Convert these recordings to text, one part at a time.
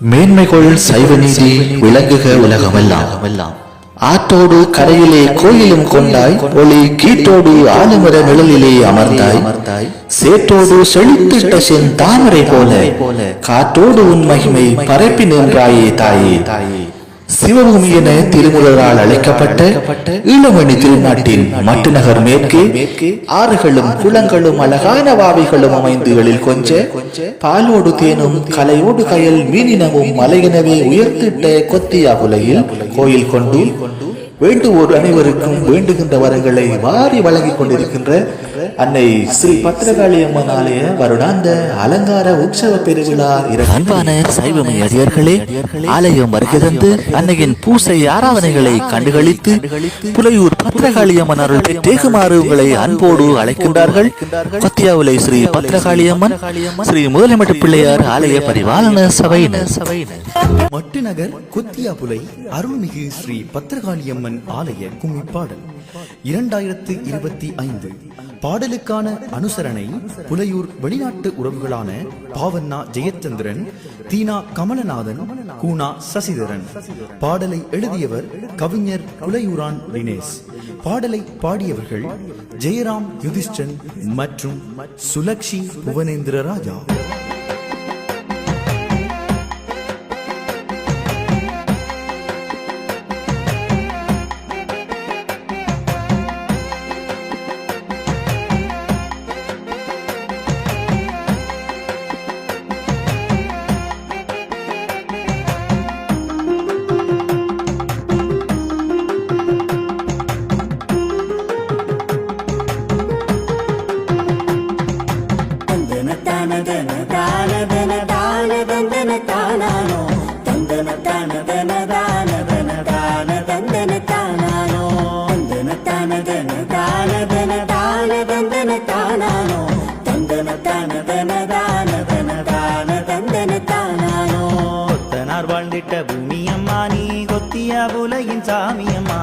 மேன்மைகள் சைவ நீதி விளங்குக உலகமெல்லாம். ஆற்றோடு கரையிலே கோயிலும் கொண்டாய் ஒளி கீட்டோடு ஆலமர நிழலிலே அமர்ந்தாய். சேற்றோடு செழித்திட்ட சென் தாமரை போல காற்றோடு உன் மகிமை பரப்பி நின்றாயே தாயே. தாயே. சிவபூமி என திருமுதலால் அழைக்கப்பட்ட இளமணி திருநாட்டில் மட்டு நகர் மேற்கே ஆறுகளும் குளங்களும் அழகான வாவிகளும் அமைந்துகளில் கொஞ்ச கொஞ்ச பாலோடு தேனும் கலையோடு கயல் மீனினமும் மலையினவே உயர்த்திட்ட கொத்தியா உலகில் கோயில் கொண்டு வேண்டுவோர் அனைவருக்கும் வேண்டுகின்ற வரங்களை வாரி வழங்கிக் கொண்டிருக்கின்ற அன்னை ஸ்ரீ பத்திரகாளி அம்மன் ஆலய வருடாந்த அலங்கார உற்சவ பெருவிழா அன்பான சைவமை அடியார்களே ஆலயம் வருகை தந்து அன்னையின் பூசை ஆராதனைகளை கண்டுகளித்து புலையூர் பத்திரகாளி அம்மன் அருள் பெற்றேகுமாறு உங்களை அன்போடு அழைக்கின்றார்கள். கொத்தியாவுலை ஸ்ரீ பத்திரகாளி அம்மன் ஸ்ரீ முதலமட்டு பிள்ளையார் ஆலய பரிபாலன சபையினர். சபையினர் மட்டுநகர் குத்தியாபுலை அருள்மிகு ஸ்ரீ பத்திரகாளியம்மன் ஆலய கும்மிப்பாடல். இரண்டாயிரத்து இருபத்தி ஐந்து பாடலுக்கான அனுசரணை புலையூர் வெளிநாட்டு உறவுகளான பாவண்ணா ஜெயச்சந்திரன் தீனா கமலநாதன் கூனா சசிதரன். பாடலை எழுதியவர் கவிஞர் புலையூரான் தினேஷ் பாடலை பாடியவர்கள் ஜெயராம் யுதிஷ்டன் மற்றும் சுலக்ஷி புவனேந்திர ராஜா. தானானோ? தந்தன தான தன தான தன தான தந்தன தானானோ? கொத்தனார் வாழ்ந்திட்ட பூமியம்மா நீ கொத்திய புலையின் சாமியம்மா.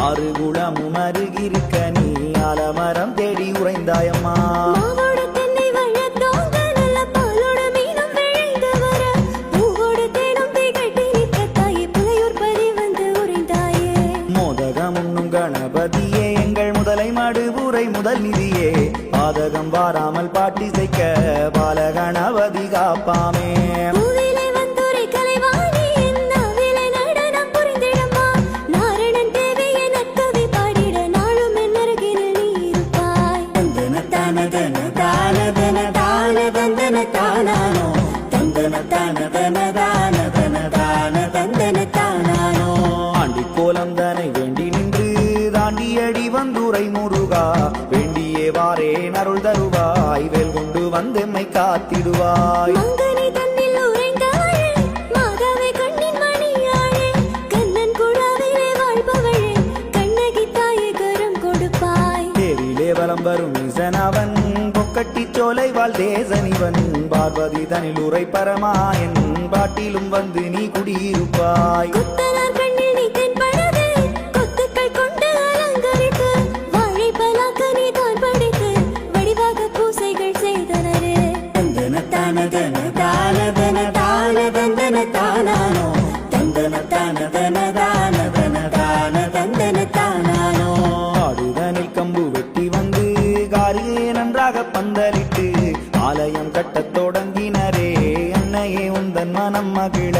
ஆறு குளமும் அருகிருக்க நீ ஆலமரம் தேடி உறைந்தாயம்மா. முதலை மடுபுரை முதல் நிதியே பாதகம் வாராமல் பாட்டி செய்க்க பாலகணபதி காப்பாமே. பூவிலே வந்துரை கலைவாணி என்ன விலை நடனம் புரிந்திடம்மா நாரணன் தேவிய நற்கவி பாடிட நாளும் என் அருகினில் நீ இருப்பாய். தந்தன தான தன தான தன தான தந்தன தானானோ? தந்தன தான தன தான தன தான தந்தன தானானோ? ஆண்டி கோலம் தனை வேண்டி நின்று தாண்டியடி வந்துரை முருகா வேண்டியே வாரே அருள் தருவாய் வந்தெம்மை காத்திடுவாய். வரும் ஈசன் அவன் பொக்கட்டி சோலை வாழ் தேசனிவன் பார்வதி தனில் உரை பரமாயன் பாட்டிலும் வந்து நீ குடியிருப்பாய். தானானோ? தந்தன தான தன தான தன தான தந்தன தானானோ? ஆடுதனில் கம்பு வெட்டி வந்து காரியே நன்றாக பந்தலிட்டு ஆலயம் கட்டத் தொடங்கினரே அன்னையே உந்தன் மனம் மகிழ.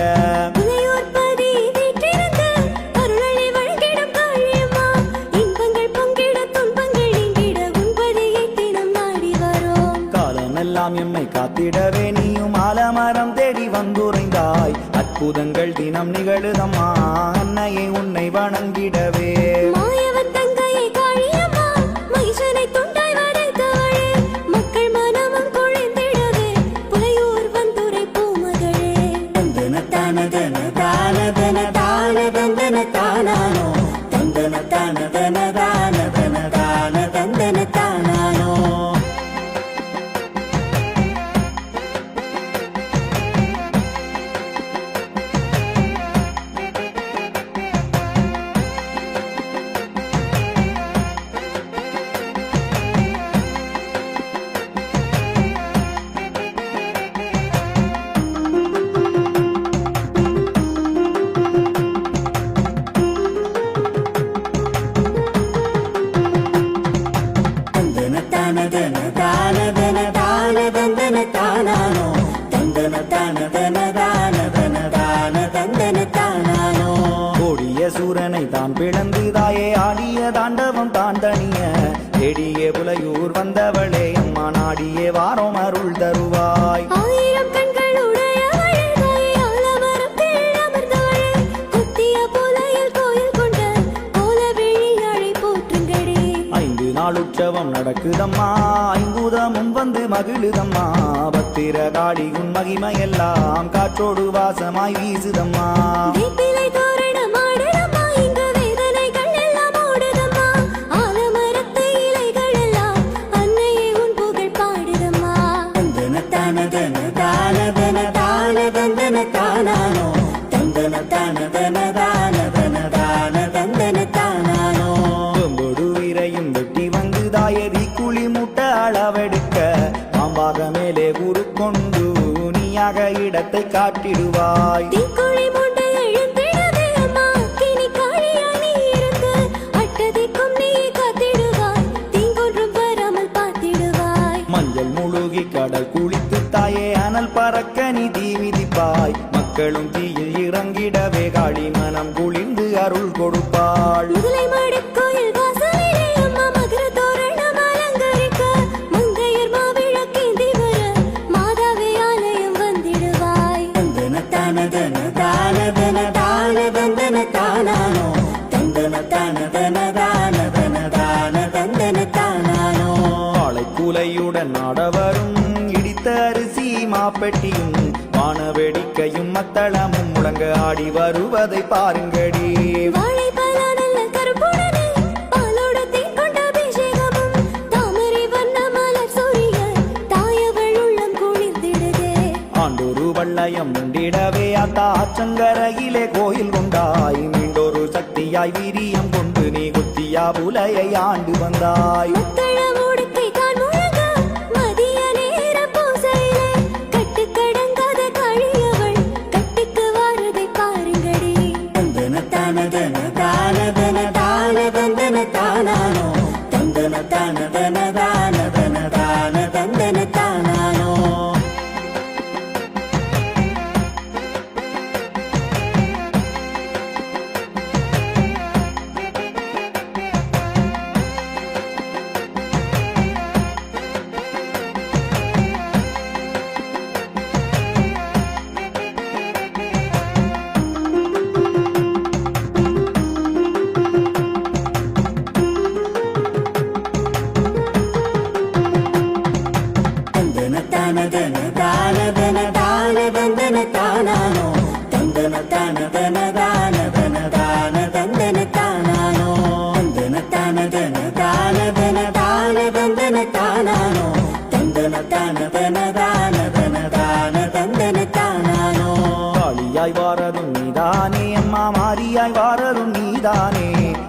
வீற்றிருந்து அற்புதங்கள் தினம் நிகழுதம்மா. அன்னையை உன்னை வணங்கிடவே. மாயவன் தங்கையை காளியம்மா மகிஷனை துண்டாய் வரைத்தவளே மக்கள் மனமும் குழைந்திடவே புலையூர் வந்துரை பூமகளே. தந்தன தான தன தான தன. தான தன தான. அழை போற்றுங்கடி. ஐந்து நாள் உற்சவம் நடக்குதம்மா. ஐம்பூதமும் வந்து மகிழுதம்மா. பத்திர காளி உன் மகிமையெல்லாம் காற்றோடு வாசமாய் வீசுதம்மா. தந்தன தானானோ? தந்தன தான தன தான தன தான தந்தன தானானோ? கொம்பொடு வீரையும் வெட்டி வந்து தாயதி குழி முட்ட அளவெடுக்க பாம்பாக மேலே உருக்கொண்டு நீயாக இடத்தை காட்டிடுவாய். தீக்குழி மூட்டை எழுந்திடவே அம்மா. கினி காளியா நீ இருந்து அட்டதிக்கும் நீ காத்திடுவாய். தீங்கொன்றும் வராமல் பார்த்திடுவாய். மஞ்சள் முழுகி கடல் குளித்து தாயே அனல் பறக்க நீ தீ மக்களும் தீயில் இறங்கிடவே காளி மனம் குளிர்ந்து அருள் கொடுப்பாள். தானானோ தந்தன தான தன தான தன தான தந்தன தானானோ பாளைக்குலையுடன் ஆடவரும் இடித்த அரிசி மாப்பெட்டியும் வான மத்தளமும் முழங்க ஆடி வருவதை பாருங்கடி. ஆண்டொரு வள்ளயம் உண்டிடவே அத்தா அச்சங்கரையிலே கோயில் கொண்டாய் மீண்டொரு சக்தியாய் வீரியம் கொண்டு நீ குத்தியா புலையை ஆண்டு வந்தாய். தான தன தான தன தான தந்தன தானானோ தந்தன தான தான தன தான தந்தன தான தன தான தன தான தந்தன தானானோ? தந்தன தான தன தான தன தான தந்தன தானானோ? தந்தன தான தன தான தன தான தந்தன தானானோ? தந்தன தான தன தான தன தான தந்தன தானானோ? காளியாய் வாரதும் நீதானே அம்மா மாரியாய் வாரதும் நீதானே.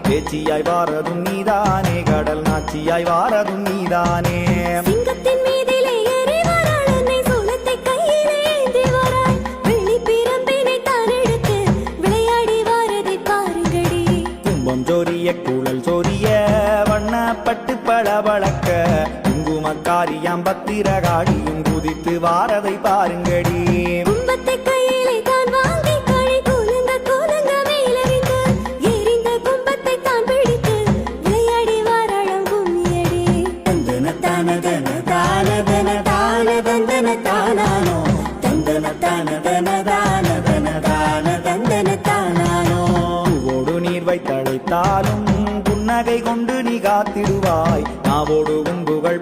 பேச்சியாய் வாரதும் நீதானே கடல் நாச்சியாய் வாரதும் நீதானே. சிங்கத்தின் தந்தன தானானோ பூவோடு நீர் வைத்தழைத்தாலும் புன்னகை கொண்டு நீ காத்திடுவாய்.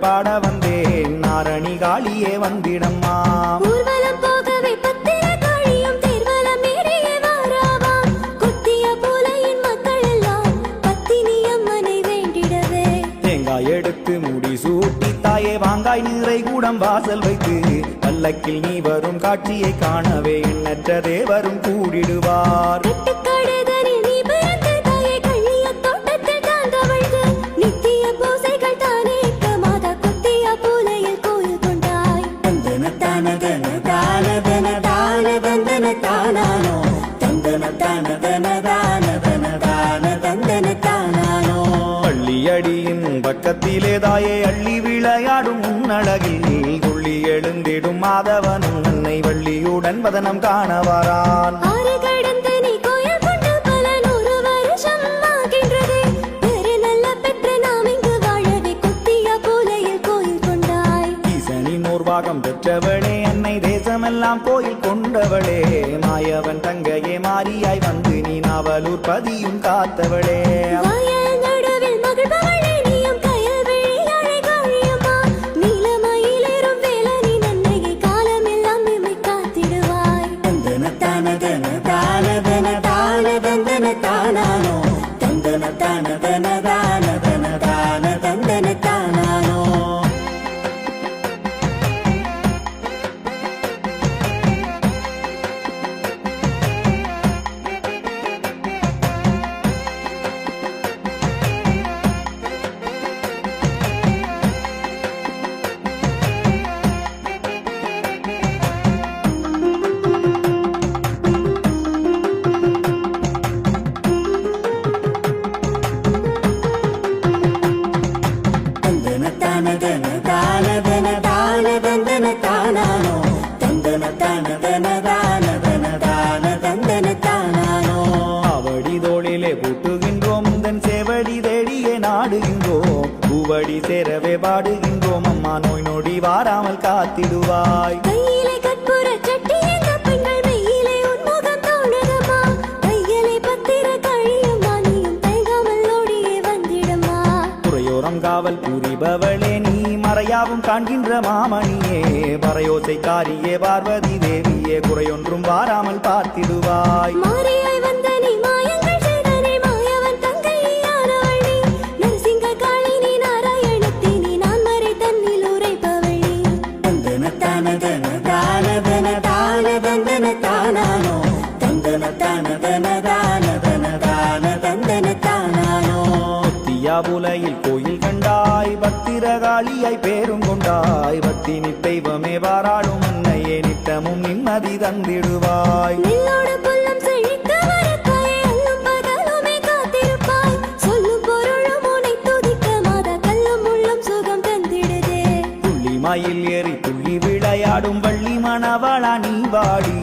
பாட வந்தேன். நாரணி காளியே வந்திடம்மா. எடுத்து முடி சூட்டி தாயே வாங்காய் நீரை கூடம் வாசல் வைத்து பல்லக்கில் நீ வரும் காட்சியை காணவே எண்ணற்ற தேவரும் கூடிடுவார். தந்தன தான தன தானானோ தந்தன தான தன தான தந்தன தானானோ பக்கத்திலே தாயே அள்ளி விளையாடும் உன்னழகில் துள்ளி எழுந்திடும் மாதவனும் அன்னை வள்ளியுடன் வதனம் காண ஊர்வாகம் பெற்றவளே அன்னை தேசமெல்லாம் கோயில் கொண்டவளே. மாயவன் தங்கையே மாரியாய் வந்து நீ நாவலூர் பதியும் காத்தவளே. வயல் நடுவில் மகிழ்பவளே நீயும் கயல் விழியாழை தானானோ? தந்தன தானதன தானதன தான தந்தன தானானோ? அவடி தோளிலே பூட்டுகின்றோம் உந்தன் சேவடி தேடியே நாடுகின்றோம். பூவடி சேரவே பாடுகின்றோம் அம்மா நோய் நொடி வாராமல் காத்திடுவாய். கையிலே கற்பூர காவல் புரிபவளே நீ மறையாவும் காண்கின்ற மாமணியே. பறையோசை காரியே பார்வதி தேவியே குறையொன்றும் வாராமல் பார்த்திடுவாய். மாரியாய் பத்திரகாளியாய் பேரும் கொண்டாய். பத்தினி தெய்வமே வாராடும் உன்னையே நித்தமும் நிம்மதி தந்திடுவாய். மயில் ஏறி துள்ளி விளையாடும் வள்ளி மணவளா நீ வாடி.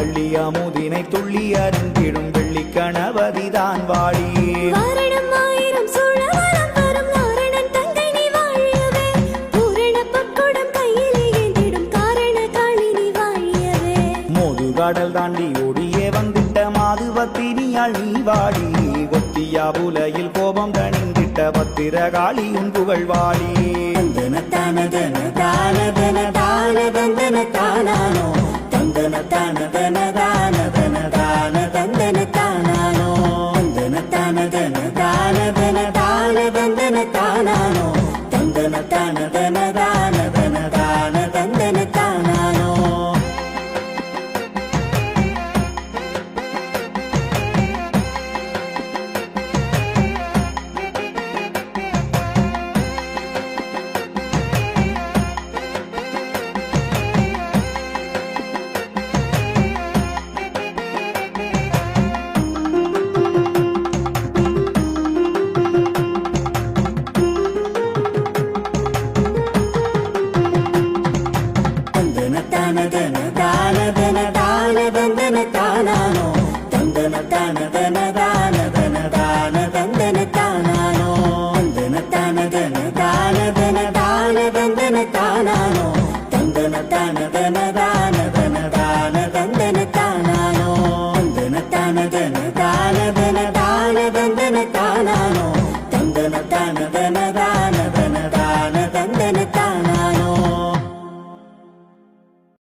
அள்ளி அமுதினை துள்ளி அருந்திடும் வெள்ளி கணபதிதான் வாடி. ஆயிரம் கடல் தாண்டி ஓடியே வந்திட்ட மாதுவத்தினியாள் நீ வாடி ஒத்தியா புலையில் கோபம் தணிந்திட்ட பத்திரகாளியும் புகழ் வாடி தந்தன தானதன தானதன தானதந்தன தானானோ தந்தன தானதன தானதன தான தந்தன தானானோ தந்தன தானதன தானதன தந்தன தானானோ தந்தன தானதன தானதன தானதன